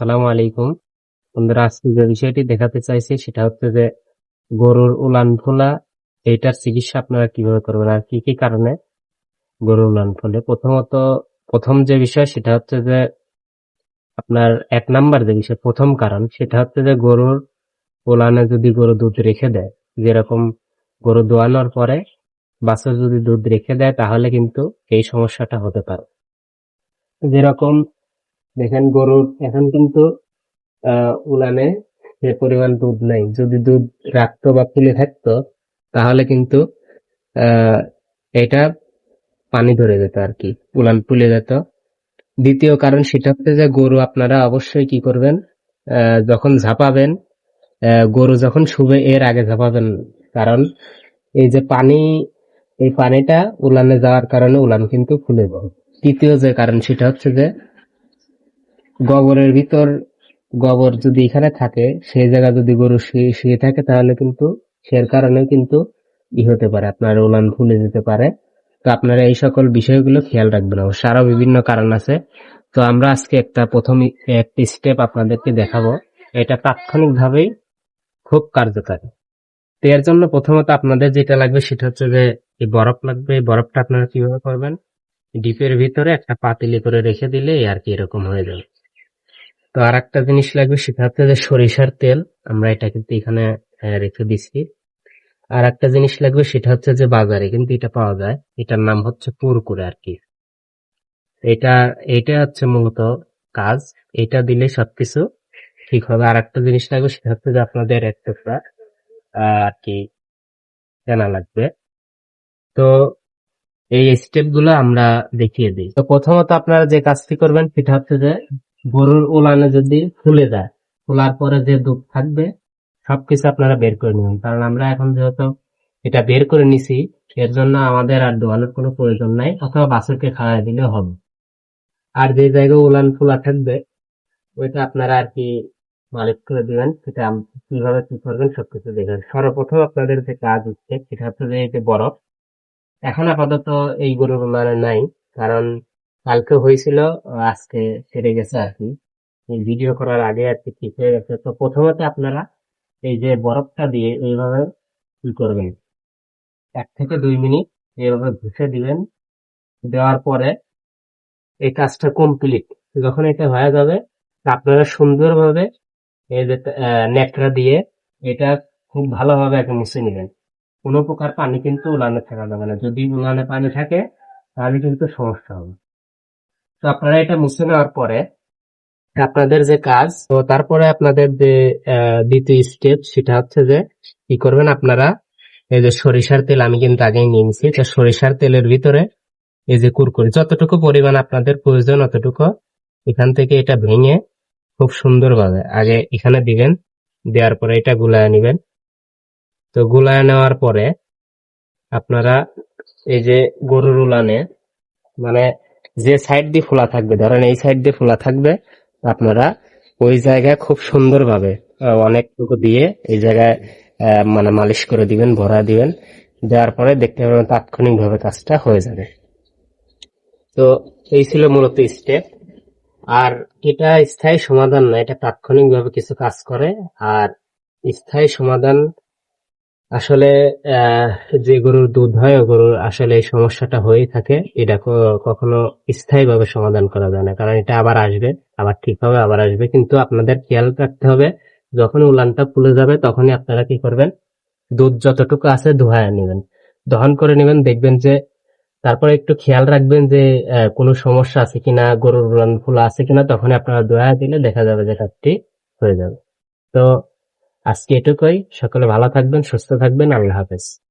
সালাম আলাইকুম। বন্ধুরা, আজকে যে বিষয়টি দেখাতে চাইছি, সেটা হচ্ছে যে গরুর উলান ফোলা এইটার চিকিৎসা আপনারা কীভাবে করবেন আর কি কি কারণে গরুর উলান ফোলে প্রথমত, প্রথম যে বিষয়, সেটা হচ্ছে যে আপনার এক নাম্বার যে বিষয়, প্রথম কারণ, সেটা হচ্ছে যে গরুর উলানে যদি গরু দুধ রেখে দেয়, যেরকম গরু দোয়ানোর পরে বাছুর যদি দুধ রেখে দেয়, তাহলে কিন্তু এই সমস্যাটা হতে পারে। যেরকম দেখেন গরুর এখন কিন্তু উলানে যে পরিমাণ দুধ নাই। যদি দুধ রাখতো বা ফুলে থাকতো, তাহলে কিন্তু এটা পানি ধরে যেত আর কি উলান ফুলে যেত। দ্বিতীয় কারণ সেটা হচ্ছে যে গরু আপনারা অবশ্যই কি করবেন যখন ঝাঁপাবেন গরু যখন শুবে, এর আগে ঝাঁপাবেন। কারণ এই যে পানি, এই পানিটা উলানে যাওয়ার কারণে উলান কিন্তু ফুলে যায়। তৃতীয় যে কারণ সেটা হচ্ছে যে গোবরের ভিতর গোবর যদি এখানে থাকে, সেই জায়গা যদি গরু শুয়ে শুয়ে থাকে, তাহলে কিন্তু সের কারণে কিন্তু ই হতে পারে, আপনার উলান ফুলে যেতে পারে। তো আপনারা এই সকল বিষয়গুলো খেয়াল রাখবেন অবশ্য। আরও বিভিন্ন কারণ আছে। তো আমরা আজকে একটা প্রথম একটি স্টেপ আপনাদেরকে দেখাবো। এটা তাৎক্ষণিকভাবেই খুব কার্যকারী। তো এর জন্য প্রথমত আপনাদের যেটা লাগবে সেটা হচ্ছে যে, এই বরফ লাগবে। এই বরফটা আপনারা কীভাবে করবেন? ডিপের ভিতরে একটা পাতিলে করে রেখে দিলে আর কি এরকম হয়ে যাবে। তো আর একটা জিনিস লাগবে, সেটা হচ্ছে যে সরিষার তেল, আমরা এটা কিন্তু এখানে রেখে দিচ্ছি আর একটা জিনিস লাগবে, সেটা হচ্ছে যে বাজারে কিন্তু এটা পাওয়া যায়, এটার নাম হচ্ছে কুরকুরে আর কি। এটা এটা হচ্ছে মূলত কাজ, এটা দিলে সবকিছু ঠিক হবে। আর একটা জিনিস লাগবে, সেটা হচ্ছে যে আপনাদের এক টুকরা আর কি জানা লাগবে। তো এই স্টেপগুলো আমরা দেখিয়ে দিই। তো প্রথমত আপনারা যে কাজটি করবেন, সেটা হচ্ছে যে গরুর উলানে যদি ফুলে যায়, ফুলার পরে যে দুধ থাকবে, সবকিছু আপনারা বের করে নেবেন। কারণ আমরা এখন যেহেতু এটা বের করে নিছি, এর জন্য আমাদের আর দোয়ানোর কোনো প্রয়োজন নাই, অথবা বাছুরকে খাওয়াই দিলেও হবে। আর যে জায়গায় উলান ফুলা থাকবে, ওইটা আপনারা আর কি মালিক করে দিবেন, সেটা কীভাবে কি করবেন সবকিছু দেখবেন। সর্বপ্রথম আপনাদের যে কাজ হচ্ছে, সেটা হচ্ছে যে বরফ, এখন আপাতত এই গরুর মানে নাই, কারণ কালকে হয়েছিল, আজকে সেরে গেছে আর কি। ভিডিও করার আগে আর কি ঠিক হয়ে গেছে। তো প্রথমত আপনারা এই যে বরফটা দিয়ে এইভাবে কি করবেন। এক থেকে দুই মিনিট এইভাবে ঘুষে দিবেন। দেওয়ার পরে এই কাজটা কমপ্লিট যখন এটা হয়ে যাবে, আপনারা সুন্দরভাবে এই যে নেকড়া দিয়ে এটা খুব ভালোভাবে একটা মুছে নেবেন। কোনো প্রকার পানি কিন্তু উলানে থাকা যাবে না। যদি উলানে পানি থাকে, তাহলে কিন্তু সমস্যা হবে। তো আপনারা এটা মুছে নেওয়ার পরে আপনাদের যে কাজ, তো তারপরে আপনাদের যে দ্বিতীয় স্টেপ সেটা হচ্ছে যে, কি করবেন আপনারা? এই যে সরিষার তেল আমি কিন্তু আগেই নিয়েছি তো সরিষার তেলের ভিতরে এই যে কুরকুরি, যতটুকু পরিমাণ আপনাদের প্রয়োজন অতটুকু এখান থেকে এটা ভেঙে খুব সুন্দরভাবে আগে এখানে দিবেন, দেওয়ার পরে এটা গুলায় নেবেন। তো গুলায় নেওয়ার পরে আপনারা এই যে গরুর উলানে মানে যে সাইড দিয়ে ফোলা থাকবে, ধরেন এই সাইড দিয়ে ফোলা থাকবে, আপনারা ওই জায়গায় খুব সুন্দরভাবে অনেকটুকু দিয়ে এই জায়গায় মানে মালিশ করে দিবেন, ভরা দিবেন, দেওয়ার পরে দেখতে পাবেন তাৎক্ষণিকভাবে কাজটা হয়ে যাবে। তো এই ছিল মূলত স্টেপ আর এটা স্থায়ী সমাধান না, এটা তাৎক্ষণিকভাবে কিছু কাজ করে, আর স্থায়ী সমাধান আসলে যে গরুর দুধ হয় গরুর আসলে এই সমস্যাটা হয়েই থাকে। এটা কখনো স্থায়ীভাবে সমাধান করা যায় না, কারণ এটা আবার আসবে, আবার ঠিক হবে আবার আসবে। কিন্তু আপনাদের খেয়াল রাখতে হবে, যখন উলানটা ফুলে যাবে, তখনই আপনারা কি করবেন? দুধ যতটুকু আছে ধোয়া নেবেন। দহন করে নেবেন, দেখবেন যে, তারপরে একটু খেয়াল রাখবেন যে কোনো সমস্যা আছে কিনা, গরুর উলান ফুলা আছে কিনা তখন আপনারা দোয়া দিলে দেখা যাবে যে কাজটি হয়ে যাবে। তো আজকে এটুকুই। সকলে ভালো থাকবেন সুস্থ থাকবেন। আল্লাহ হাফেজ।